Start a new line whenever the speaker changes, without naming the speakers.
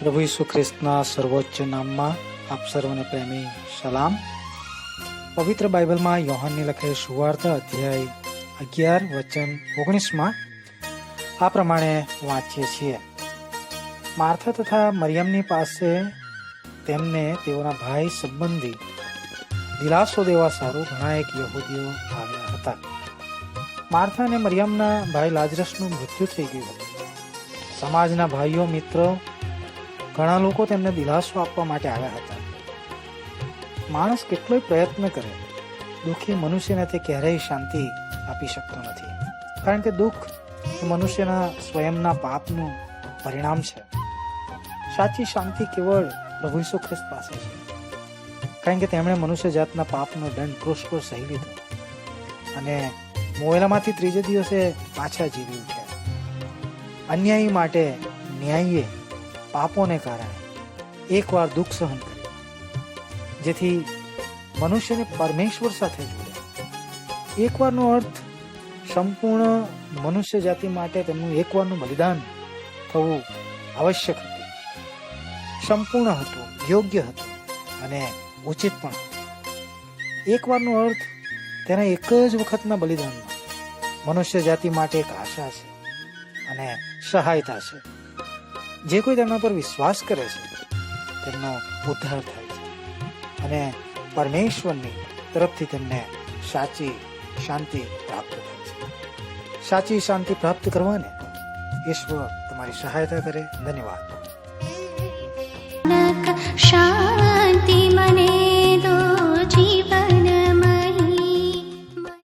પ્રભુ ઈસુ ખ્રિસ્તના સર્વોચ્ચ નામમાં આપ સર્વને પ્રેમી. સલામ. પવિત્ર બાઇબલમાં યોહાનની લખેલ સુવાર્થ અધ્યાય અગિયાર વચન ઓગણીસમાં આ પ્રમાણે વાંચીએ છીએ. માર્થા તથા મરિયમની પાસે તેમને તેઓના ભાઈ સંબંધી દિલાસો દેવા સારું ઘણા એક યહૂદીઓ આવ્યા હતા. માર્થા અને મરિયમના ભાઈ લાજરસનું મૃત્યુ થઈ ગયું સમાજના ભાઈઓ, મિત્રો ઘણા લોકો તેમને દિલાસો આપવા માટે આવ્યા હતા. માણસ કેટલોય પ્રયત્ન કરે, દુઃખી મનુષ્યને તે ક્યારેય શાંતિ આપી શકતો નથી. કારણ કે દુઃખ મનુષ્યના સ્વયંના પાપનું પરિણામ છે. સાચી શાંતિ કેવળ પ્રભુ ઈસુ ખ્રિસ્ત પાસે છે. કારણ કે તેમણે મનુષ્ય જાતના પાપનો દંડ ક્રોસ પર સહી લીધો. અને મોયલામાંથી ત્રીજે દિવસે પાછા જીવી ઉઠ્યા અન્યાયી માટે ન્યાયીએ પાપોને કારણે એકવાર દુઃખ સહન કર્યું, જેથી મનુષ્યને પરમેશ્વર સાથે જોડે. એકવારનો અર્થ સંપૂર્ણ મનુષ્ય જાતિ માટે તેમનું એકવારનું બલિદાન થવું આવશ્યક હતું. સંપૂર્ણ હતું, યોગ્ય હતું અને ઉચિત પણ હતું. એકવારનો અર્થ તેના એક જ વખતના બલિદાનમાં મનુષ્ય જાતિ માટે એક આશા છે અને સહાયતા છે. જે કોઈ તેમના પર વિશ્વાસ કરે છે, તેમનો ઉદ્ધાર થાય છે. અને પરમેશ્વરની તરફથી તેમને સાચી શાંતિ પ્રાપ્ત થાય છે. સાચી શાંતિ પ્રાપ્ત કરવાને ઈશ્વર તમારી સહાયતા કરે. ધન્યવાદ.
નક શા